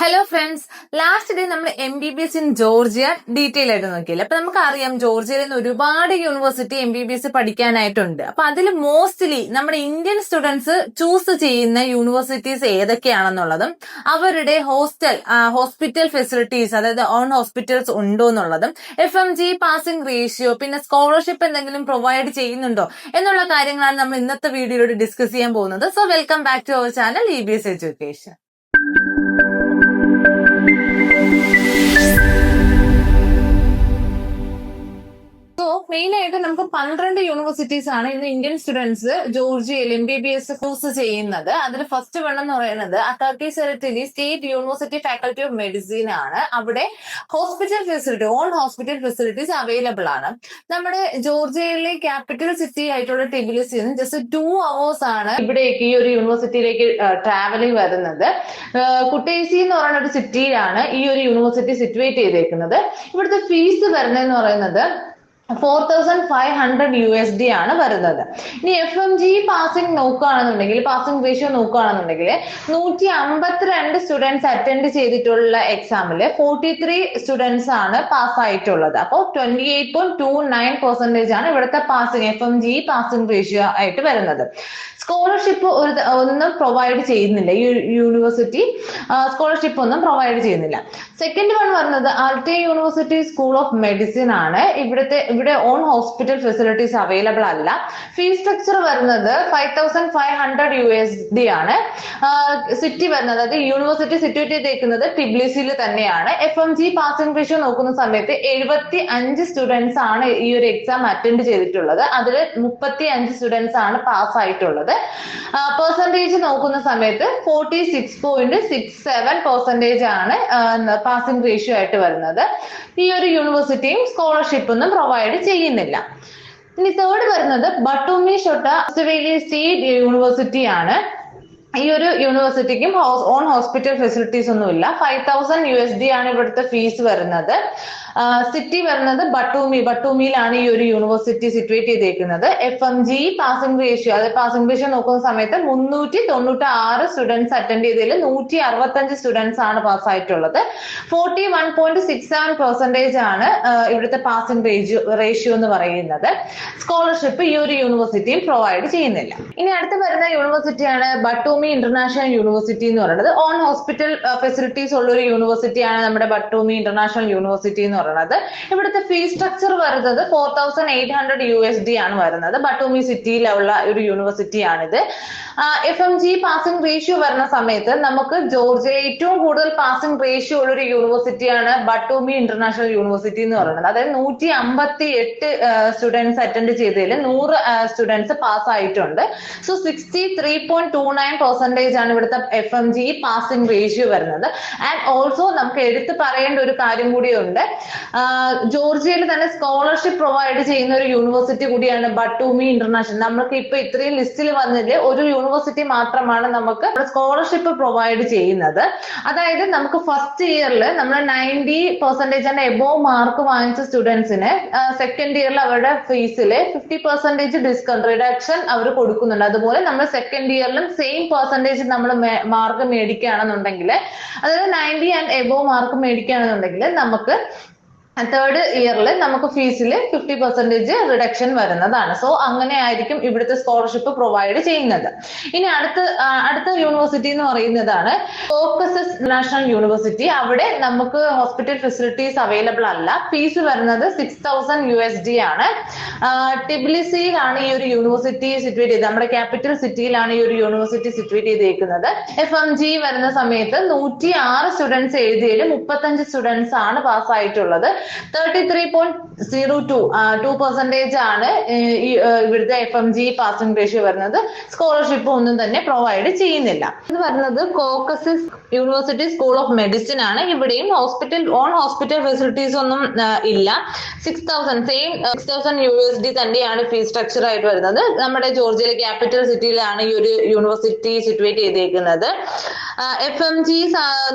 Hello friends last day നമ്മൾ M B B S in Georgia detail ആയിട്ട് നോക്കിയില്ല? അപ്പൊ നമുക്കറിയാം ജോർജിയയിൽ നിന്ന് ഒരുപാട് university M B B S പഠിക്കാനായിട്ടുണ്ട്. അപ്പൊ അതിൽ മോസ്റ്റ്ലി നമ്മുടെ ഇന്ത്യൻ സ്റ്റുഡൻസ് ചൂസ് ചെയ്യുന്ന യൂണിവേഴ്സിറ്റീസ് ഏതൊക്കെയാണെന്നുള്ളതും അവരുടെ ഹോസ്റ്റൽ ഹോസ്പിറ്റൽ ഫെസിലിറ്റീസ് അതായത് ഓൺ ഹോസ്പിറ്റൽസ് ഉണ്ടോ എന്നുള്ളതും F M G passing ratio പിന്നെ സ്കോളർഷിപ്പ് എന്തെങ്കിലും പ്രൊവൈഡ് ചെയ്യുന്നുണ്ടോ എന്നുള്ള കാര്യങ്ങളാണ് നമ്മൾ ഇന്നത്തെ വീഡിയോയിലൂടെ ഡിസ്കസ് ചെയ്യാൻ പോകുന്നത്. So welcome back to our channel E B S education പന്ത്രണ്ട് യൂണിവേഴ്സിറ്റീസ് ആണ് ഇന്ന് Indian students ജോർജിയയിൽ M B B S course ചെയ്യുന്നത്. അതിൽ ഫസ്റ്റ് വൺ എന്ന് പറയുന്നത് അതർക്കി Tsereteli state university faculty of medicine ആണ്. അവിടെ hospital facility on hospital facilities available ആണ്. നമ്മുടെ ജോർജിയയിലെ ക്യാപിറ്റൽ സിറ്റി ആയിട്ടുള്ള ടിബിലിസിൽ നിന്ന് ജസ്റ്റ് ടു അവേഴ്സ് ആണ് ഇവിടേക്ക് ഈ ഒരു യൂണിവേഴ്സിറ്റിയിലേക്ക് ട്രാവലിംഗ് വരുന്നത്. കുട്ടേസി എന്ന് പറയുന്ന ഒരു സിറ്റിയിലാണ് ഈ ഒരു യൂണിവേഴ്സിറ്റി സിറ്റുവേറ്റ് ചെയ്തേക്കുന്നത്. ഇവിടുത്തെ ഫീസ് വരുന്നതെന്ന് പറയുന്നത് four thousand five hundred U S D ആണ് വരുന്നത്. ഇനി എഫ് എം ജി പാസിംഗ് നോക്കുകയാണെന്നുണ്ടെങ്കിൽ പാസിംഗ് റേഷ്യോ നോക്കുകയാണെന്നുണ്ടെങ്കിൽ നൂറ്റി അമ്പത്തിരണ്ട് സ്റ്റുഡൻസ് അറ്റൻഡ് ചെയ്തിട്ടുള്ള എക്സാമിൽ ഫോർട്ടി ത്രീ സ്റ്റുഡൻസ് ആണ് പാസ് ആയിട്ടുള്ളത്. അപ്പോൾ twenty eight point two nine percentage ആണ് ഇവിടുത്തെ passing F M G passing ratio ആയിട്ട് വരുന്നത്. സ്കോളർഷിപ്പ് ഒരു ഒന്നും പ്രൊവൈഡ് ചെയ്യുന്നില്ല. യൂണിവേഴ്സിറ്റി സ്കോളർഷിപ്പ് ഒന്നും പ്രൊവൈഡ് ചെയ്യുന്നില്ല. സെക്കൻഡ് വൺ വരുന്നത് Alte university school of medicine ആണ്. ഇവിടുത്തെ ഇവിടെ ഓൺ ഹോസ്പിറ്റൽ ഫെസിലിറ്റീസ് അവൈലബിൾ അല്ല. ഫീസ് സ്ട്രക്ചർ വരുന്നത് five thousand five hundred U S D ആണ്. സിറ്റി വരുന്നത് അതായത് യൂണിവേഴ്സിറ്റി സിറ്റുവേറ്റ് ചെയ്തേക്കുന്നത് ടിബ്ലിസിയിൽ തന്നെയാണ്. F M G passing ratio നോക്കുന്ന സമയത്ത് എഴുപത്തി അഞ്ച് സ്റ്റുഡൻസ് ആണ് ഈ ഒരു എക്സാം അറ്റൻഡ് ചെയ്തിട്ടുള്ളത്. അതിൽ മുപ്പത്തി അഞ്ച് സ്റ്റുഡൻസ് ആണ് പാസ് ആയിട്ടുള്ളത്. പെർസെന്റേജ് നോക്കുന്ന സമയത്ത് forty six point six seven percentage ആണ് പാസിംഗ് റേഷ്യോ ആയിട്ട് വരുന്നത്. ഈ ഒരു യൂണിവേഴ്സിറ്റിയും സ്കോളർഷിപ്പ് ഒന്നും പ്രൊവൈഡ് ചെയ്യുന്നില്ല. ഇനി തേർഡ് വരുന്നത് Batumi Shota Rustaveli state university ആണ്. ഈ ഒരു യൂണിവേഴ്സിറ്റിക്കും ഓൺ ഹോസ്പിറ്റൽ ഫെസിലിറ്റീസ് ഒന്നുമില്ല. Five thousand U S D ആണ് ഇവിടുത്തെ ഫീസ് വരുന്നത്. സിറ്റി വരുന്നത് ബട്ടൂമി ബട്ടൂമിയിലാണ് ഈ ഒരു യൂണിവേഴ്സിറ്റി സിറ്റുവേറ്റ് ചെയ്തേക്കുന്നത്. F M G passing ratio അതായത് പാസിംഗ് റേഷ്യോ നോക്കുന്ന സമയത്ത് മുന്നൂറ്റി തൊണ്ണൂറ്റി ആറ് സ്റ്റുഡൻസ് അറ്റൻഡ് ചെയ്തതിൽ നൂറ്റി അറുപത്തഞ്ച് സ്റ്റുഡൻസ് ആണ് പാസ് ആയിട്ടുള്ളത്. Forty one point six seven percentage ആണ് ഇവിടുത്തെ പാസിംഗ് റേഷ്യോ റേഷ്യോ എന്ന് പറയുന്നത്. സ്കോളർഷിപ്പ് ഈ ഒരു യൂണിവേഴ്സിറ്റിയും പ്രൊവൈഡ് ചെയ്യുന്നില്ല. ഇനി അടുത്ത് വരുന്ന യൂണിവേഴ്സിറ്റിയാണ് ബട്ടൂമി ഇന്റർനാഷണൽ യൂണിവേഴ്സിറ്റി എന്ന് പറയുന്നത്. ഓൺ ഹോസ്പിറ്റൽ ഫെസിലിറ്റീസ് ഉള്ള ഒരു യൂണിവേഴ്സിറ്റിയാണ് നമ്മുടെ ബട്ടൂമി ഇന്റർനാഷണൽ യൂണിവേഴ്സിറ്റി എന്ന് പറയുന്നത്. ഇവിടുത്തെ ഫീസ് സ്ട്രക്ചർ വരുന്നത് four thousand eight hundred U S D ആണ് വരുന്നത്. ബട്ടൂമി സിറ്റിയിലുള്ള ഒരു യൂണിവേഴ്സിറ്റിയാണിത് F M G passing ratio വരുന്ന സമയത്ത് നമുക്ക് ജോർജിയ ഏറ്റവും കൂടുതൽ പാസിംഗ് റേഷ്യോ ഉള്ള ഒരു യൂണിവേഴ്സിറ്റിയാണ് ബട്ടൂമി ഇന്റർനാഷണൽ യൂണിവേഴ്സിറ്റി എന്ന് പറയുന്നത്. അതായത് നൂറ്റി അമ്പത്തി എട്ട് സ്റ്റുഡൻസ് അറ്റൻഡ് ചെയ്തതിൽ നൂറ് സ്റ്റുഡൻസ് പാസ് ആയിട്ടുണ്ട്. So sixty three point two nine percentage ആണ് ഇവിടുത്തെ F M G passing ratio വരുന്നത്. ആൻഡ് ഓൾസോ നമുക്ക് എടുത്തു പറയേണ്ട ഒരു കാര്യം കൂടിയുണ്ട്. ജോർജിയയിൽ തന്നെ സ്കോളർഷിപ്പ് പ്രൊവൈഡ് ചെയ്യുന്ന ഒരു യൂണിവേഴ്സിറ്റി കൂടിയാണ് ബട്ടൂമി ഇന്റർനാഷണൽ നമ്മൾക്ക് ഇപ്പൊ ഇത്രയും ലിസ്റ്റിൽ വന്നതിൽ ഒരു മാത്രമാണ് നമുക്ക് സ്കോളർഷിപ്പ് പ്രൊവൈഡ് ചെയ്യുന്നത്. അതായത് നമുക്ക് ഫസ്റ്റ് ഇയറിൽ നമ്മൾ നയന്റി പെർസെന്റേജ് ആണ് എബോ മാർക്ക് വാങ്ങിച്ച സ്റ്റുഡൻസിന് സെക്കൻഡ് ഇയറിൽ അവരുടെ ഫീസിൽ ഫിഫ്റ്റി പെർസെന്റേജ് ഡിസ്കൗണ്ട് റിഡക്ഷൻ അവർ കൊടുക്കുന്നുണ്ട്. അതുപോലെ നമ്മൾ സെക്കൻഡ് ഇയറിലും സെയിം പെർസെന്റേജ് നമ്മൾ മാർക്ക് മേടിക്കുകയാണെന്നുണ്ടെങ്കിൽ അതായത് നയന്റി ആൻഡ് എബോവ് മാർക്ക് മേടിക്കുകയാണെന്നുണ്ടെങ്കിൽ നമുക്ക് തേർഡ് ഇയറിൽ നമുക്ക് ഫീസിൽ ഫിഫ്റ്റി പെർസെന്റേജ് റിഡക്ഷൻ വരുന്നതാണ്. സോ അങ്ങനെ ആയിരിക്കും ഇവിടുത്തെ സ്കോളർഷിപ്പ് പ്രൊവൈഡ് ചെയ്യുന്നത്. ഇനി അടുത്ത അടുത്ത യൂണിവേഴ്സിറ്റി എന്ന് പറയുന്നതാണ് ഫോക്കസസ് നാഷണൽ യൂണിവേഴ്സിറ്റി അവിടെ നമുക്ക് ഹോസ്പിറ്റൽ ഫെസിലിറ്റീസ് അവൈലബിൾ അല്ല. ഫീസ് വരുന്നത് six thousand U S D ആണ് ടിബിലിസിയിലാണ് ഈ ഒരു യൂണിവേഴ്സിറ്റി സിറ്റുവേറ്റ് ചെയ്തത്. നമ്മുടെ ക്യാപിറ്റൽ സിറ്റിയിലാണ് ഈ ഒരു യൂണിവേഴ്സിറ്റി സിറ്റുവേറ്റ് ചെയ്തേക്കുന്നത്. എഫ് എം ജി വരുന്ന സമയത്ത് നൂറ്റി ആറ് സ്റ്റുഡൻസ് എഴുതിയതിൽ മുപ്പത്തഞ്ച് സ്റ്റുഡൻസ് ആണ് പാസ് ആയിട്ടുള്ളത്. Thirty three point zero two two percentage ആണ് ഈ ഇവിടുത്തെ F M G passing ratio വരുന്നത്. സ്കോളർഷിപ്പ് ഒന്നും തന്നെ പ്രൊവൈഡ് ചെയ്യുന്നില്ല. എന്ന് വരുന്നത് Caucasus university school of medicine ആണ്. ഇവിടെയും ഹോസ്പിറ്റൽ ഓൺ ഹോസ്പിറ്റൽ ഫെസിലിറ്റീസ് ഒന്നും ഇല്ല. Six thousand same six thousand U S D തന്നെയാണ് ഫീസ് സ്ട്രക്ചർ ആയിട്ട് വരുന്നത്. നമ്മുടെ ജോർജിയയിലെ ക്യാപിറ്റൽ സിറ്റിയിലാണ് ഈ ഒരു യൂണിവേഴ്സിറ്റി സിറ്റുവേറ്റ് ചെയ്തേക്കുന്നത്. എഫ് എം ജി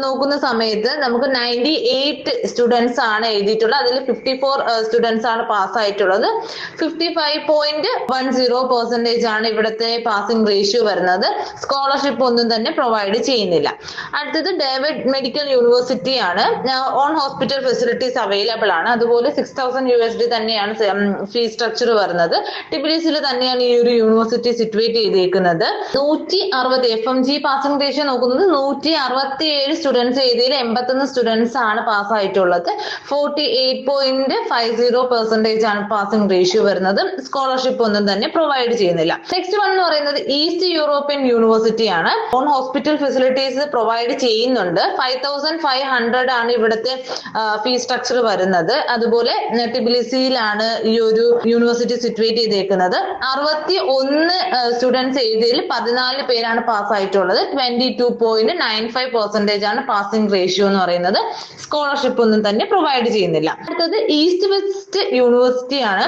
നോക്കുന്ന സമയത്ത് നമുക്ക് നയന്റി എയ്റ്റ് സ്റ്റുഡൻസ് ആണ് എഴുതിയിട്ടുള്ളത്. അതിൽ ഫിഫ്റ്റി ഫോർ സ്റ്റുഡൻസ് ആണ് പാസ് ആയിട്ടുള്ളത്. Fifty five point one zero percentage ആണ് ഇവിടുത്തെ പാസിംഗ് റേഷ്യോ വരുന്നത്. സ്കോളർഷിപ്പ് ഒന്നും തന്നെ പ്രൊവൈഡ് ചെയ്യുന്നില്ല. അടുത്തത് ഡേവിഡ് മെഡിക്കൽ യൂണിവേഴ്സിറ്റി ആണ്. ഓൺ ഹോസ്പിറ്റൽ ഫെസിലിറ്റീസ് അവൈലബിൾ ആണ്. അതുപോലെ six thousand U S D തന്നെയാണ് ഫീസ് സ്ട്രക്ചർ വരുന്നത്. ടിബിലിസിൽ തന്നെയാണ് ഈ ഒരു യൂണിവേഴ്സിറ്റി സിറ്റുവേറ്റ് ചെയ്തിരിക്കുന്നത് നൂറ്റി അറുപത് F M G passing ratio നോക്കുന്നത് നൂറ്റി അറുപത്തി ഏഴ് സ്റ്റുഡൻസ് എഴുതിയിൽ എൺപത്തൊന്ന് സ്റ്റുഡൻസ് ആണ് പാസ് ആയിട്ടുള്ളത് forty eight point five zero percentage ആണ് പാസിംഗ് റേഷ്യോ വരുന്നത്. സ്കോളർഷിപ്പ് ഒന്നും തന്നെ പ്രൊവൈഡ് ചെയ്യുന്നില്ല. നെക്സ്റ്റ് വൺ എന്ന് പറയുന്നത് ഈസ്റ്റ് യൂറോപ്യൻ യൂണിവേഴ്സിറ്റി ആണ്. ഓൺ ഹോസ്പിറ്റൽ ഫെസിലിറ്റീസ് പ്രൊവൈഡ് ചെയ്യുന്നുണ്ട്. ഫൈവ് തൗസൻഡ് ഫൈവ് ഹൺഡ്രഡ് ആണ് ഇവിടുത്തെ ഫീസ് സ്ട്രക്ചർ വരുന്നത്. അതുപോലെ ടിബിലിസിയിലാണ് ഈ ഒരു യൂണിവേഴ്സിറ്റി സിറ്റുവേറ്റ് ചെയ്തേക്കുന്നത്. അറുപത്തി ഒന്ന് സ്റ്റുഡൻസ് എഴുതിയതിൽ പതിനാല് പേരാണ് പാസ്സായിട്ടുള്ളത് twenty two point nine five percentage ആണ് പാസിംഗ് റേഷ്യോ എന്ന് പറയുന്നത്. സ്കോളർഷിപ്പ് ഒന്നും തന്നെ പ്രൊവൈഡ് ചെയ്യുന്നില്ല. അടുത്തത് ഈസ്റ്റ് വെസ്റ്റ് യൂണിവേഴ്സിറ്റി ആണ്.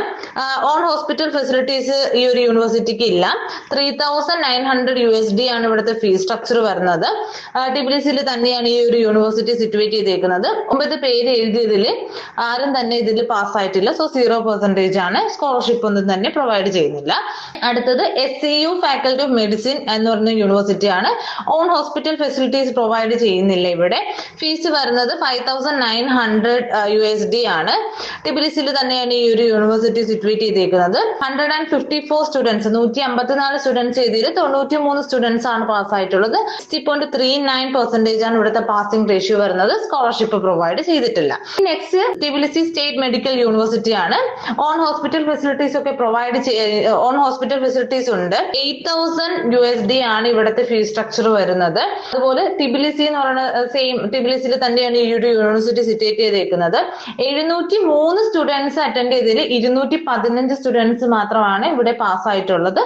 ഓൺ ഹോസ്പിറ്റൽ ഫെസിലിറ്റീസ് ഈ ഒരു യൂണിവേഴ്സിറ്റിക്ക് ഇല്ല. Three thousand nine hundred U S D ആണ് ഇവിടുത്തെ ഫീസ് സ്ട്രക്ചർ വരുന്നത്. ടിബിലിസിൽ തന്നെയാണ് ഈ ഒരു യൂണിവേഴ്സിറ്റി സിറ്റുവേറ്റ് ചെയ്തേക്കുന്നത്. ഒമ്പത് പേര് എഴുതിയതിൽ ആരും തന്നെ ഇതിൽ പാസ്സായിട്ടില്ല സോ സീറോ പെർസെന്റേജ് ആണ്. സ്കോളർഷിപ്പ് ഒന്നും തന്നെ പ്രൊവൈഡ് ചെയ്യുന്നില്ല. അടുത്തത് S C U faculty of medicine എന്ന് പറയുന്ന യൂണിവേഴ്സിറ്റി ആണ്. ഓൺ ഹോസ്പിറ്റൽ ഫെസിലിറ്റീസ് പ്രൊവൈഡ് ചെയ്യുന്നില്ല ഇവിടെ. ഫീസ് വരുന്നത് five thousand nine hundred U S D ആണ്. ടിബിലിസിൽ തന്നെയാണ് ഈ ഒരു യൂണിവേഴ്സിറ്റി സിറ്റുവേറ്റ് ചെയ്തേക്കുന്നത്. Hundred and fifty four students നൂറ്റി അമ്പത്തിനാല് സ്റ്റുഡൻസ് എഴുതിയിൽ തൊണ്ണൂറ്റി മൂന്ന് സ്റ്റുഡൻസ് ആണ് പാസ് ആയിട്ടുള്ളത്. Sixty point three nine percentage ആണ് ഇവിടുത്തെ പാസിംഗ് റേഷ്യോ വരുന്നത്. സ്കോളർഷിപ്പ് പ്രൊവൈഡ് ചെയ്തിട്ടില്ല. Next Tbilisi state medical university ആണ്. ഓൺ ഹോസ്പിറ്റൽ ഫെസിലിറ്റീസ് ഒക്കെ പ്രൊവൈഡ് ഓൺ ഹോസ്പിറ്റൽ ഫെസിലിറ്റീസ് ഉണ്ട്. Eight thousand U S D ആണ് ഇവിടുത്തെ ഫീസ് സ്ട്രക്ചർ വരുന്നത്. അതുപോലെ ടിബിലിസി എന്ന് പറയുന്ന സെയിം ടിബിലിസിൽ തന്നെയാണ് ഈ ഒരു യൂണിവേഴ്സിറ്റി സിറ്റേറ്റ് ചെയ്തേക്കുന്നത്. എഴുന്നൂറ്റി മൂന്ന് സ്റ്റുഡൻസ് അറ്റൻഡ് ചെയ്തതിൽ ഇരുന്നൂറ്റി പതിനഞ്ച് സ്റ്റുഡൻസ് മാത്രമാണ് ഇവിടെ പാസ്സായിട്ടുള്ളത്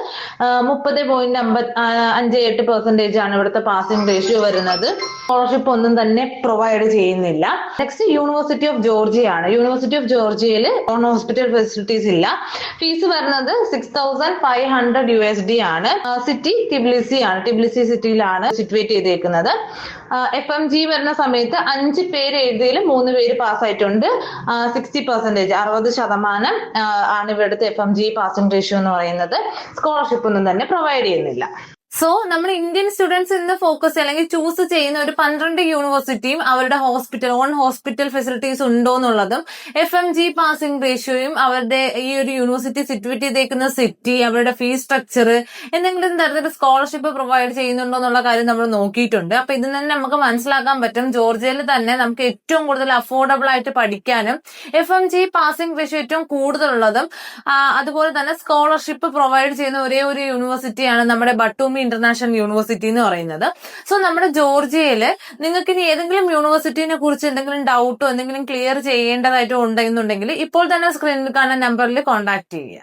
മുപ്പത് പോയിന്റ് അമ്പത് അഞ്ച് എട്ട് പെർസെന്റേജ് ആണ് ഇവിടുത്തെ പാസിംഗ് റേഷ്യോ വരുന്നത്. സ്കോളർഷിപ്പ് ഒന്നും തന്നെ പ്രൊവൈഡ് ചെയ്യുന്നില്ല. നെക്സ്റ്റ് യൂണിവേഴ്സിറ്റി ഓഫ് ജോർജിയ ആണ് യൂണിവേഴ്സിറ്റി ഓഫ് ജോർജിയയിൽ ഓൺ ഹോസ്പിറ്റൽ ഫെസിലിറ്റീസ് ഇല്ല. ഫീസ് വരുന്നത് six thousand five hundred U S D ആണ്. സിറ്റി ടിബ്ലിസി ആണ് ടിബ്ലിസി സിറ്റിയിലാണ് സിറ്റുവേറ്റ് ചെയ്തേക്കുന്നത്. എഫ് എം ജി വരുന്ന സമയത്ത് അഞ്ച് പേര് എഴുതിയതിൽ മൂന്ന് പേര് പാസ്സായിട്ടുണ്ട്. സിക്സ്റ്റി പെർസെന്റേജ് അറുപത് ശതമാനം ആണ് ഇവിടുത്തെ F M G passing ratio എന്ന് പറയുന്നത്. സ്കോളർഷിപ്പ് ഒന്നും തന്നെ പ്രൊവൈഡ് ചെയ്യുന്നില്ല. സോ നമ്മൾ ഇന്ത്യൻ സ്റ്റുഡൻസ് ഇന്ന് ഫോക്കസ് അല്ലെങ്കിൽ ചൂസ് ചെയ്യുന്ന ഒരു പന്ത്രണ്ട് യൂണിവേഴ്സിറ്റിയും അവരുടെ ഹോസ്പിറ്റൽ ഓൺ ഹോസ്പിറ്റൽ ഫെസിലിറ്റീസ് ഉണ്ടോ എന്നുള്ളതും എഫ് എം ജി പാസിംഗ് റേഷ്യോയും അവരുടെ ഈ ഒരു യൂണിവേഴ്സിറ്റി സിറ്റുവേറ്റ് ചെയ്തേക്കുന്ന സിറ്റി അവരുടെ ഫീസ് സ്ട്രക്ചർ എന്തെങ്കിലും തരത്തിൽ സ്കോളർഷിപ്പ് പ്രൊവൈഡ് ചെയ്യുന്നുണ്ടോ എന്നുള്ള കാര്യം നമ്മൾ നോക്കിയിട്ടുണ്ട്. അപ്പൊ ഇതിൽ തന്നെ നമുക്ക് മനസ്സിലാക്കാൻ പറ്റും ജോർജിയയിൽ തന്നെ നമുക്ക് ഏറ്റവും കൂടുതൽ അഫോർഡബിൾ ആയിട്ട് പഠിക്കാനും F M G passing ratio ഏറ്റവും കൂടുതലുള്ളതും അതുപോലെ തന്നെ സ്കോളർഷിപ്പ് പ്രൊവൈഡ് ചെയ്യുന്ന ഒരേ ഒരു യൂണിവേഴ്സിറ്റിയാണ് നമ്മുടെ ബട്ടൂമി ഇന്റർനാഷണൽ യൂണിവേഴ്സിറ്റി എന്ന് പറയുന്നത്. സോ നമ്മുടെ ജോർജിയയിൽ നിങ്ങൾക്ക് ഇനി ഏതെങ്കിലും യൂണിവേഴ്സിറ്റിനെ കുറിച്ച് എന്തെങ്കിലും ഡൗട്ടോ എന്തെങ്കിലും ക്ലിയർ ചെയ്യേണ്ടതായിട്ടോ ഉണ്ടെന്നുണ്ടെങ്കിൽ ഇപ്പോൾ തന്നെ സ്ക്രീനിൽ കാണുന്ന നമ്പറിൽ കോൺടാക്ട് ചെയ്യുക.